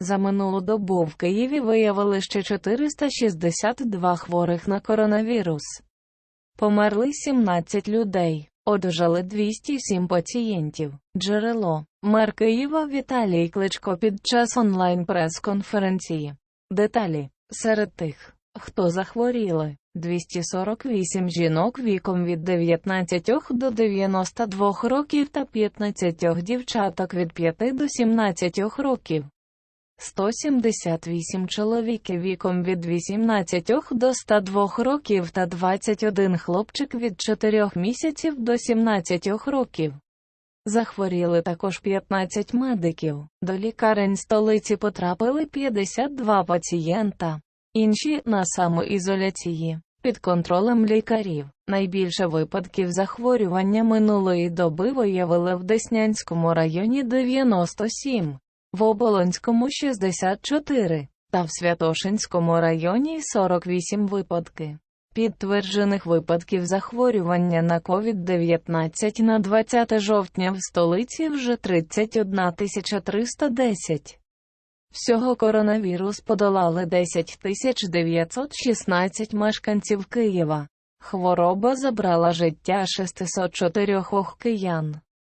За минулу добу в Києві виявили ще 462 хворих на коронавірус. Померли 17 людей, одужали 207 пацієнтів. Джерело. Мер Києва Віталій Кличко під час онлайн-прес-конференції. Деталі. Серед тих, хто захворіли, 248 жінок віком від 19 до 92 років та 15 дівчаток від 5 до 17 років. 178 чоловіків віком від 18 до 102 років та 21 хлопчик від 4 місяців до 17 років. Захворіли також 15 медиків. До лікарень столиці потрапили 52 пацієнта. Інші на самоізоляції. Під контролем лікарів. Найбільше випадків захворювання минулої доби виявили в Деснянському районі 97, в Оболонському 64, та в Святошинському районі 48 випадки. Підтверджених випадків захворювання на COVID-19 на 20 жовтня в столиці вже 31 310. Всього коронавірус подолали 10 916 мешканців Києва. Хвороба забрала життя 604 киян.